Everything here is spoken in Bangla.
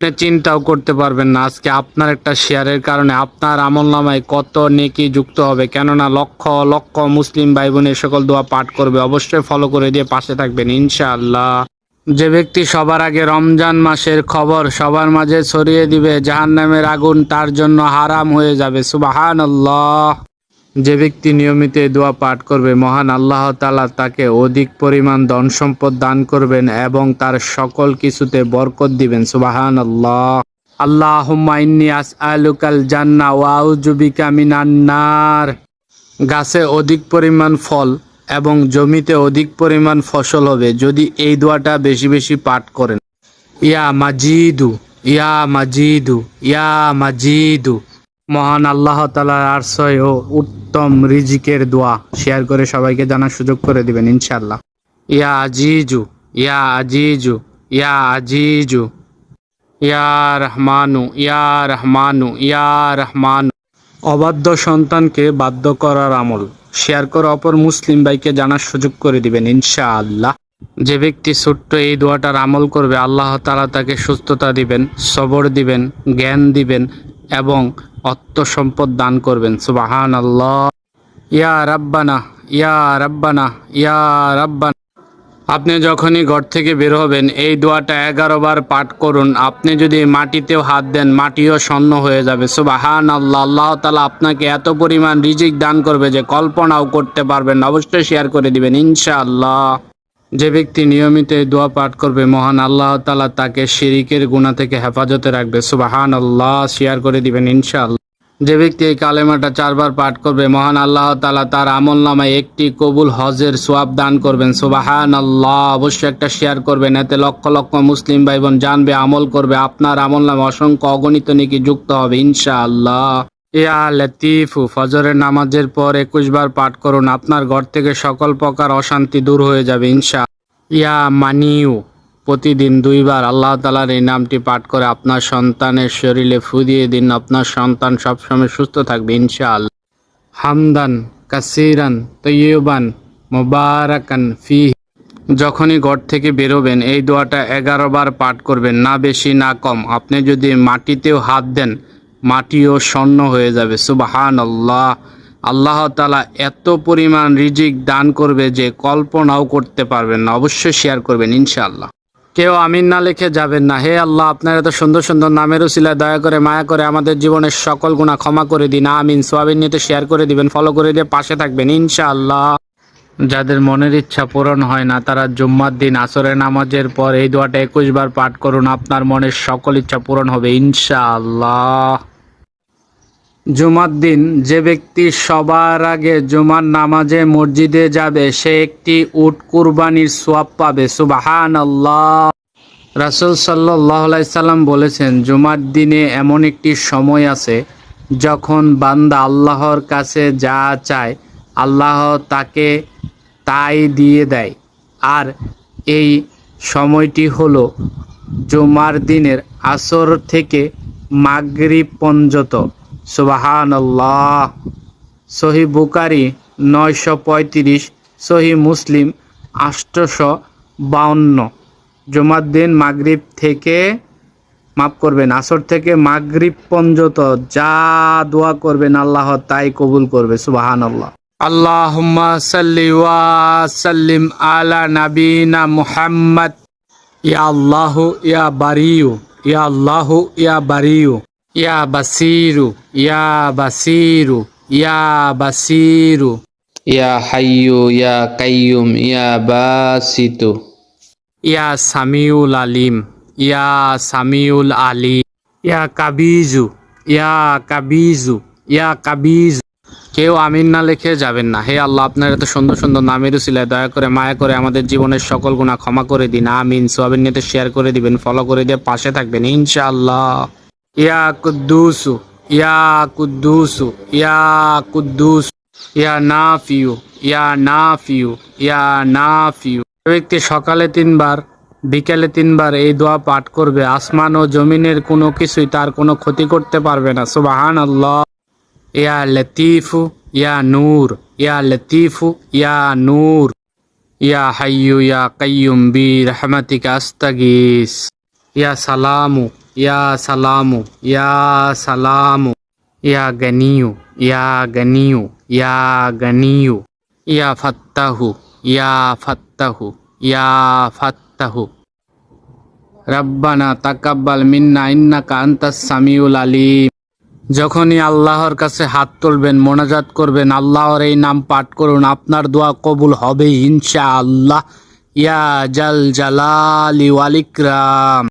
আপনি চিন্তাও করতে পারবেন না। আজকে আপনার একটা শেয়ারের কারণে আপনার আমল নামায় কত নেকি যুক্ত হবে। কেননা লক্ষ লক্ষ মুসলিম ভাই বোন সকল দোয়া পাঠ করবে। অবশ্যই ফলো করে দিয়ে পাশে থাকবেন, ইনশাআল্লাহ। যে ব্যক্তি সবার আগে রমজান মাসের খবর সবার মাঝে ছড়িয়ে দিবে, জাহান্নামের আগুন তার জন্য হারাম হয়ে যাবে। সুবাহান যে ব্যক্তি নিয়মিত এই দোয়া পাঠ করবে, মহান আল্লাহ তালা তাকে অধিক পরিমাণ ধন সম্পদ দান করবেন এবং তার সকল কিছুতে বরকত দিবেন। সুবাহান আল্লাহ আল্লাহ ইন্নি আস আলুকাল জান্না ওয়াউজুবিকা মিনান্নার গাছে অধিক পরিমাণ ফল এবং জমিতে অধিক পরিমাণ ফসল হবে, যদি এই দোয়াটা বেশি বেশি পাঠ করেন। ইয়া মাজিদু ইয়া মাজিদু ইয়া মাজিদু। মহান আল্লাহ তালার আশ্রয় ও উত্তম রিজিকের দোয়া শেয়ার করে সবাইকে জানার সুযোগ করে দিবেন ইনশাল্লাহ ইয়া আজিজু ইয়া আজিজু ইয়া আজিজু। ইয়া রহমানু ইয়া রহমানু ইয়া রহমানু। অবাধ্য সন্তানকে বাধ্য করার আমল। শেয়ার করে অপর মুসলিম ভাইকে জানার সুযোগ করে দিবেন, ইনশাআল্লাহ। যে ব্যক্তি ছোট্ট এই দোয়াটার আমল করবে, আল্লাহ তালা তাকে সুস্থতা দিবেন, সবর দিবেন, জ্ঞান দিবেন এবং অর্থ সম্পদ দান করবেন। সুবাহান আল্লাহ ইয়া রাব্বানা ইয়া রাব্বানা ইয়া রাব্বানা। আপনি যখনই ঘর থেকে বের হবেন, এই দোয়াটা এগারো বার পাঠ করুন। আপনি যদি মাটিতেও হাত দেন, মাটিও স্বর্ণ হয়ে যাবে। সুবাহান আল্লাহ আল্লাহ তালা আপনাকে এত পরিমাণ রিজিক দান করবে যে কল্পনাও করতে পারবেন অবশ্যই শেয়ার করে দিবেন, ইনশাআল্লাহ। যে ব্যক্তি নিয়মিত এই দোয়া পাঠ করবে, মহান আল্লাহ তালা তাকে শিরিকের গুণা থেকে হেফাজতে রাখবে। সুবাহান আল্লাহ শেয়ার করে দিবেন ইনশাআল্লাহ। যে ব্যক্তি এই কালেমাটা চারবার পাঠ করবে, মহান আল্লাহ তালা তার আমল নামায় একটি কবুল হজের সোয়াব দান করবেন। সুবাহান আল্লাহ অবশ্যই একটা শেয়ার করবেন। এতে লক্ষ লক্ষ মুসলিম ভাই বোন জানবে, আমল করবে। আপনার আমল নামে অসংখ্য অগণিত নাকি যুক্ত হবে ইনশাআল্লাহ। ইয়া লতিফু, ফজরের নামাজের পর একুশ বার পাঠ করুন। আপনার ঘর থেকে সকল প্রকার অশান্তি দূর হয়ে যাবে ইনশা ইয়া মানিউ, প্রতিদিন দুইবার আল্লাহ তালার এই নামটি পাঠ করে আপনার সন্তানের শরীরে ফু দিয়ে দিন। আপনার সন্তান সবসময় সুস্থ থাকবে, ইনশাআল্লাহ। হামদান, কাসিরান, তৈয়বান, মোবারাকান ফি যখনই ঘর থেকে বেরোবেন, এই দোয়াটা এগারো বার পাঠ করবেন, না বেশি, না কম। আপনি যদি মাটিতেও হাত দেন মাটিও স্বর্ণ হয়ে যাবে। সুবাহান আল্লাহ আল্লাহ তালা এত পরিমাণ রিজিক দান করবে যে কল্পনাও করতে পারবেন না। অবশ্যই শেয়ার করবেন, ইনশাআল্লাহ। কেউ আমিন না লিখে যাবেন না। হে আল্লাহ, আপনার এত সুন্দর সুন্দর নামের উসিলায় দয়া করে মায়া করে আমাদের জীবনের সকল গুণা ক্ষমা করে দিন। আমিন। সোয়াবিন নিতে শেয়ার করে দিবেন ফলো করে দিয়ে পাশে থাকবেন, ইনশাআল্লাহ। যাদের মনের ইচ্ছা পূরণ হয় না, তারা জুম্মার দিন আসরের নামাজের পর এই দোয়াটা একুশ বার পাঠ করুন, আপনার মনের সকল ইচ্ছা পূরণ হবে, ইনশাআল্লাহ। জুমার দিন যে ব্যক্তি সবার আগে জুমার নামাজে মসজিদে যাবে, সে একটি উট কুরবানির সোয়াব পাবে সুবাহান আল্লাহ রাসুল সাল্লাহ সাল্লাম বলেছেন জুমার দিনে এমন একটি সময় আছে যখন বান্দা আল্লাহর কাছে যা চায় আল্লাহ তাকে তাই দিয়ে দেয়। আর এই সময়টি হলো জুমার দিনের আসর থেকে মাগরিব পর্যন্ত। সুবাহান আল্লাহ সহি বুকারি নয়শো পঁয়ত্রিশ, সহি মুসলিম আষ্টশো বাউন্ন। জুমার দিন মাগরিব থেকে, মাফ করবেন, আসর থেকে মাগরিব পর্যন্ত যা দোয়া করবেন আল্লাহ তাই কবুল করবে সুবাহান আল্লাহ আল্লাহুম্মা সাল্লি ওয়া সাল্লিম আলা নাবিনা মুহাম্মদ ইয়া আল্লাহু ইয়া বারিউ ইয়া আল্লাহু ইয়া বারিউ ইয়া বাসিরু ইয়া বাসিরু ইয়া বাসিরু ইয়া হাইয়ু ইয়া কাইয়ুম ইয়া বাসিতু ইয়া সামিউল আলিম ইয়া সামিউল আলী ইয়া কাবিজু ইয়া কাবিজু ইয়া কাবিজু কেউ আমিন না লেখে যাবেন না। হে আল্লাহ, আপনার এত সুন্দর সুন্দর নামের উসিলায় দয়া করে মায়া করে আমাদের জীবনের সকল গুণা ক্ষমা করে দিন। আমিন। সোয়াবিন নিতে শেয়ার করে দিবেন ফলো করে দিয়ে পাশে থাকবেন, ইনশাআল্লাহ। ইয়া কুদ্দুসু ইয়া কুদ্দুসু, ইয়া কুদ্দুস, ইয়া নাফিউ ইয়া নাফিউ ইয়া নাফিউ। ব্যক্তি সকালে তিনবার, বিকেলে তিনবার এই দোয়া পাঠ করবে। আসমান ও জমিনের কোনো কিছুই তার কোনো ক্ষতি করতে পারবে না। সুবাহান আল্লাহ ইয়া লতিফু ইয়া নূর ইয়া লতিফু ইয়া নূর ইয়া হাইয়ু ইয়া কাইয়ুম বি রহমাতিকা আস্তাগিস ইয়া সালামু ইয়া সালামু ইয়া সালামু ইয়া গনিয়ু ইয়া গনিয়ু ইয়া গনিয়ু ইয়া ফাত্তাহু ইয়া ফাত্তাহু ইয়া ফাত্তাহু রব্বানা তাকাব্বাল মিন্না ইন্নাকা আনতাস সামিউল আলিম যখনই আল্লাহর কাছে হাত তুলবেন, মোনাজাত করবেন, আল্লাহর এই নাম পাঠ করুন, আপনার দোয়া কবুল হবে ইনশা আল্লাহ ইয়া জাল জালালি ওয়াল ইকরাম।